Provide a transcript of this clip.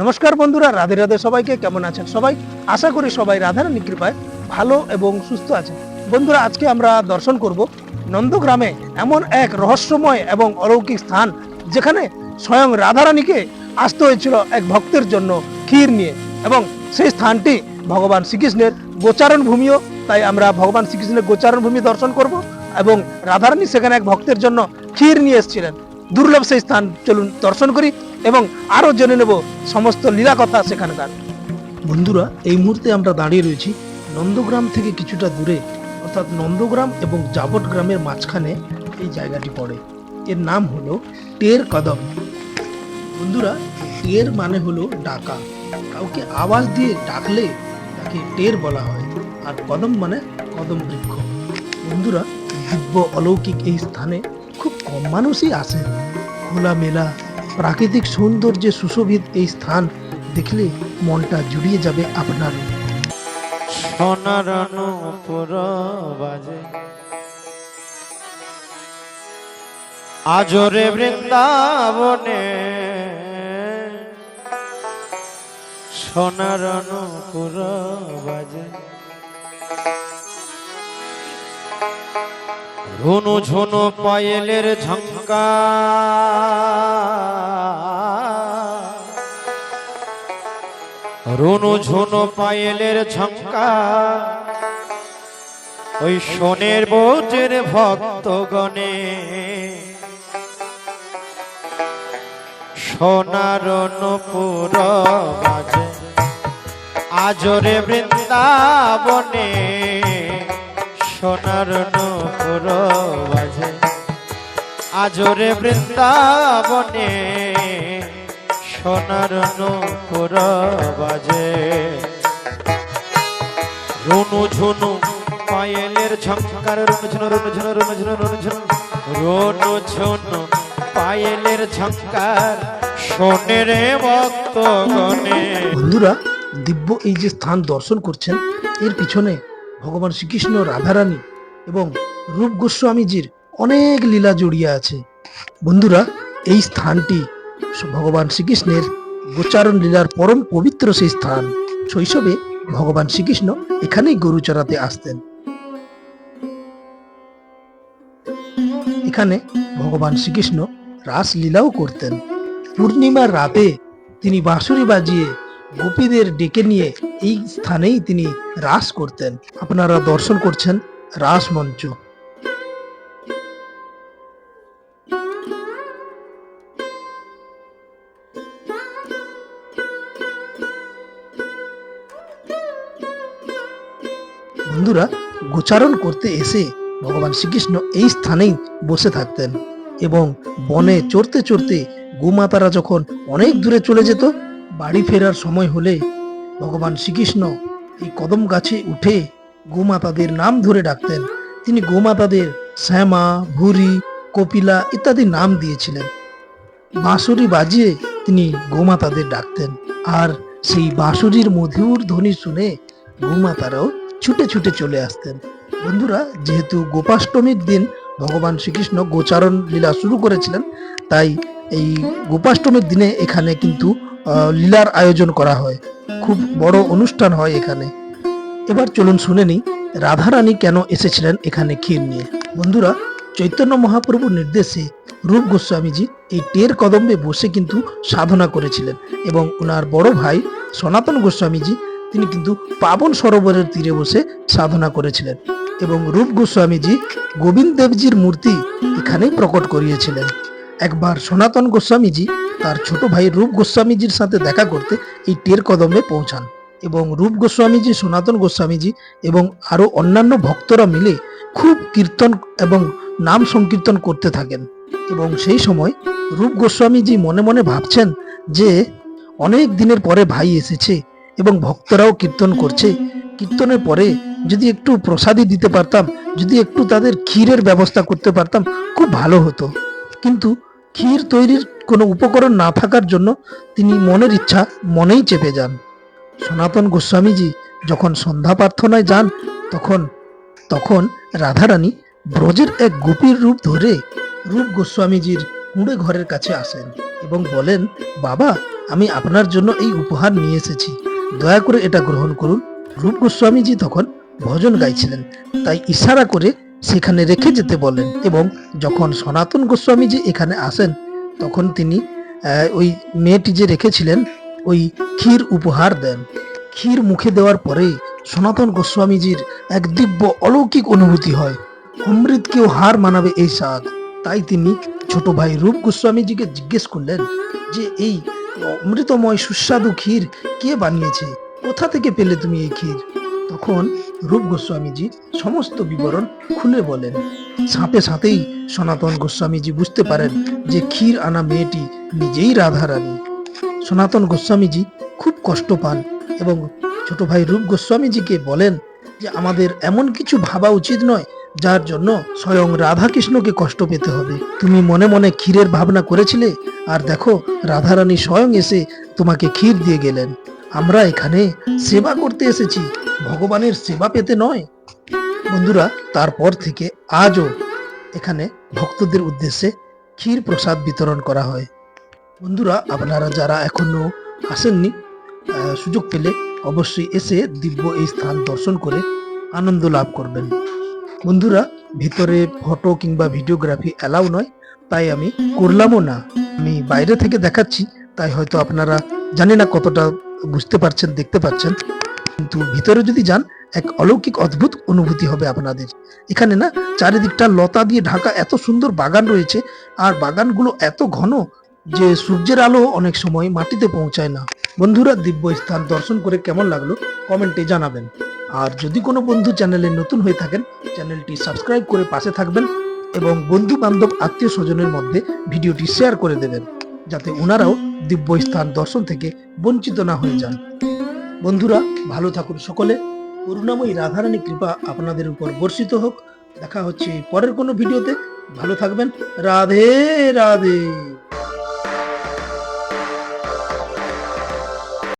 নমস্কার বন্ধুরা, রাধে রাধে সবাইকে, কেমন আছেন সবাই? আশা করি সবাই রাধারানীর কৃপায় ভালো এবং সুস্থ আছেন। বন্ধুরা, আজকে আমরা দর্শন করব নন্দগ্রামে এমন এক রহস্যময় এবং অলৌকিক স্থান যেখানে স্বয়ং রাধারানীকে আসতে হয়েছিল এক ভক্তের জন্য ক্ষীর নিয়ে এবং সেই স্থানটি ভগবান শ্রীকৃষ্ণের গোচারণ ভূমিও। তাই আমরা ভগবান শ্রীকৃষ্ণের গোচারণ ভূমি দর্শন করব এবং রাধারানী সেখানে এক ভক্তের জন্য ক্ষীর নিয়ে এসেছিলেন। দুর্লভ সেই স্থান, চলুন দর্শন করি। এবং আরও জেনে নেব সমস্ত লীলা কথা সেখানকার। বন্ধুরা, এই মুহূর্তে আমরা দাঁড়িয়ে রয়েছি নন্দগ্রাম থেকে কিছুটা দূরে, অর্থাৎ নন্দগ্রাম এবং জাবট গ্রামের মাঝখানে এই জায়গাটি পড়ে। এর নাম হলো টের কদম। বন্ধুরা টের মানে হলো ডাকা। কাউকে আওয়াজ দিয়ে ডাকলে তাকে টের বলা হয়, আর কদম মানে কদম বৃক্ষ। বন্ধুরা, দিব্য অলৌকিক এই স্থানে খুব কম মানুষই আসেন। খোলামেলা প্রাকৃতিক সৌন্দর্যে সুশোভিত এই স্থান দেখলে মনটা জুড়িয়ে যাবে আপনার। আজরে বৃন্দাবনে সোনার নূপুর বাজে। রুনু ঝুনু পায়েলের ঝঙ্কা রুনু ঝুনু পায়েলের ঝঙ্কা। ওই সোনের বোঝের ভক্তগণে। সোনার নপুর বাজে আজরে বৃন্দাবনে, সোনার নপুর বাজে আজরে বৃন্দাবনে। সোনার নপুর বাজে। রুনু ঝুনু, পায়েলের ঝঙ্কার, রুনু ঝুনু রুনু ঝুনু রুনু ঝুনু রুনু ঝুনু রুনু ঝুনু, পায়েলের ঝঙ্কার সোনের ভক্ত গণে বন্ধুরা, দিব্য এই যে স্থান দর্শন করছেন, এর পিছনে ভগবান শ্রীকৃষ্ণ রাধারানী এবং রূপ গোস্বামীজির অনেক লীলা জড়িয়ে আছে। বন্ধুরা, এই স্থানটি ভগবান শ্রীকৃষ্ণের গোচারণ লীলার পরম পবিত্র সেই স্থান। শৈশবে ভগবান শ্রীকৃষ্ণ এখানেই গরু চড়াতে আসতেন। এখানে ভগবান শ্রীকৃষ্ণ রাসলীলাও করতেন। পূর্ণিমার রাতে তিনি বাঁশুরি বাজিয়ে গোপীদের ডেকে নিয়ে এই স্থানেই তিনি রাস করতেন। আপনারা দর্শন করছেন রাস বন্ধুরা গোচারণ করতে এসে ভগবান শ্রীকৃষ্ণ এই স্থানেই বসে থাকতেন এবং বনে চড়তে চড়তে গোমাতারা যখন অনেক দূরে চলে যেত, বাড়ি ফেরার সময় হলে ভগবান শ্রীকৃষ্ণ এই কদম গাছে উঠে গোমাতাদের নাম ধরে ডাকতেন। তিনি গোমাতাদের শ্যামা, ভুরি, কপিলা ইত্যাদি নাম দিয়েছিলেন। বাঁশুরি বাজিয়ে তিনি গোমাতাদের ডাকতেন। আর সেই বাঁশুরির মধুর ধ্বনি শুনে গোমাতারাও ছুটে ছুটে চলে আসতেন। বন্ধুরা, যেহেতু গোপাষ্টমীর দিন ভগবান শ্রীকৃষ্ণ গোচারণ লীলা শুরু করেছিলেন, তাই এই গোপাষ্টমীর দিনে এখানে কিন্তু লীলার আয়োজন করা হয়। খুব বড় অনুষ্ঠান হয় এখানে। এবার চলুন শুনে নিই, রাধারানী কেন এসেছিলেন এখানে ক্ষীর নিয়ে? বন্ধুরা, চৈতন্য মহাপ্রভুর নির্দেশে রূপ গোস্বামীজি এই টের কদম্বে বসে কিন্তু সাধনা করেছিলেন এবং ওনার বড় ভাই সনাতন গোস্বামীজি তিনি কিন্তু পাবন সরোবরের তীরে বসে সাধনা করেছিলেন এবং রূপ গোস্বামীজি গোবিন্দ দেবজির মূর্তি এখানেই প্রকট করিয়েছিলেন। একবার সনাতন গোস্বামীজি তার ছোট ভাই রূপ গোস্বামীজির সাথে দেখা করতে এই টের কদমে পৌঁছান এবং রূপ গোস্বামীজি, সনাতন গোস্বামীজি এবং আরও অন্যান্য ভক্তরা মিলে খুব কীর্তন এবং নাম সংকীর্তন করতে থাকেন এবং সেই সময় রূপ গোস্বামীজি মনে মনে ভাবছেন যে অনেক দিনের পরে ভাই এসেছে এবং ভক্তরাও কীর্তন করছে। কীর্তনের পরে যদি একটু প্রসাদী দিতে পারতাম, যদি একটু তাদের ক্ষীরের ব্যবস্থা করতে পারতাম, খুব ভালো হতো। কিন্তু ক্ষীর তৈরির কোনো উপকরণ না থাকার জন্য তিনি মনের ইচ্ছা মনেই চেপে যান। সনাতন গোস্বামীজি যখন সন্ধ্যা প্রার্থনায় যান, তখন তখন রাধারানী ব্রজের এক গোপীর রূপ ধরে রূপ গোস্বামীজির কুঁড়ে ঘরের কাছে আসেন এবং বলেন, বাবা, আমি আপনার জন্য এই উপহার নিয়ে এসেছি। দয়া করে এটা গ্রহণ করুন। রূপ গোস্বামীজি তখন ভজন গাইছিলেন। তাই ইশারা করে সেখানে রেখে যেতে বলেন এবং যখন সনাতন গোস্বামীজি এখানে আসেন, তখন তিনি ওই মেয়েটি যে রেখেছিলেন, ওই ক্ষীর উপহার দেন। ক্ষীর মুখে দেওয়ার পরে সনাতন গোস্বামীজির এক দিব্য অলৌকিক অনুভূতি হয়। অমৃতকেও হার মানাবে এই স্বাদ। তাই তিনি ছোট ভাই রূপ গোস্বামীজিকে জিজ্ঞেস করলেন যে, এই অমৃতময় সুস্বাদু ক্ষীর কে বানিয়েছে? কোথা থেকে পেলে তুমি এই ক্ষীর? তখন রূপ গোস্বামীজি সমস্ত বিবরণ খুলে বলেন। সাথে সাথেই সনাতন গোস্বামীজি বুঝতে পারেন যে ক্ষীর আনা মেয়েটি নিজেই রাধারানী। সনাতন গোস্বামীজি খুব কষ্ট পান এবং ছোট ভাই রূপ গোস্বামীজিকে বলেন যে, আমাদের এমন কিছু ভাবা উচিত নয় যার জন্য স্বয়ং রাধাকৃষ্ণকে কষ্ট পেতে হবে। তুমি মনে মনে ক্ষীরের ভাবনা করেছিলে, আর দেখো, রাধারানী স্বয়ং এসে তোমাকে ক্ষীর দিয়ে গেলেন। আমরা এখানে সেবা করতে এসেছি, ভগবানের সেবা পেতে নয়। বন্ধুরা, তারপর থেকে আজও এখানে ভক্তদের উদ্দেশ্যে ক্ষীর প্রসাদ বিতরণ করা হয়। বন্ধুরা, আপনারা যারা এখনও আসেননি সুযোগ পেলে অবশ্যই এসে দিব্য এই স্থান দর্শন করে আনন্দ লাভ করবেন। বন্ধুরা, ভিতরে ফটো কিংবা ভিডিওগ্রাফি অ্যালাউ নয়, তাই আমি করলামও না। আমি বাইরে থেকে দেখাচ্ছি, তাই হয়তো আপনারা জানি না কতটা বুঝতে পারছেন, দেখতে পাচ্ছেন। কিন্তু ভিতরে যদি যান, এক অলৌকিক অদ্ভুত অনুভূতি হবে আপনাদের। এখানে না, চারিদিকটা লতা দিয়ে ঢাকা এত সুন্দর বাগান রয়েছে, আর বাগানগুলো এত ঘন যে সূর্যের আলো অনেক সময় মাটিতে পৌঁছায় না। বন্ধুরা দিব্য স্থান দর্শন করে কেমন লাগল, কমেন্টে জানাবেন। আর যদি কোনো বন্ধু চ্যানেলে নতুন হয়ে থাকেন চ্যানেলটি সাবস্ক্রাইব করে পাশে থাকবেন এবং বন্ধু বান্ধব আত্মীয় স্বজনের মধ্যে ভিডিওটি শেয়ার করে দেবেন, যাতে ওনারাও দিব্য স্থান দর্শন থেকে বঞ্চিত না হয়ে যান। বন্ধুরা, ভালো থাকুন সকলে। করুণাময়ী রাধারানী কৃপা আপনাদের উপর বর্ষিত হোক। দেখা হচ্ছে পরের কোনো ভিডিওতে। ভালো থাকবেন। রাধে রাধে।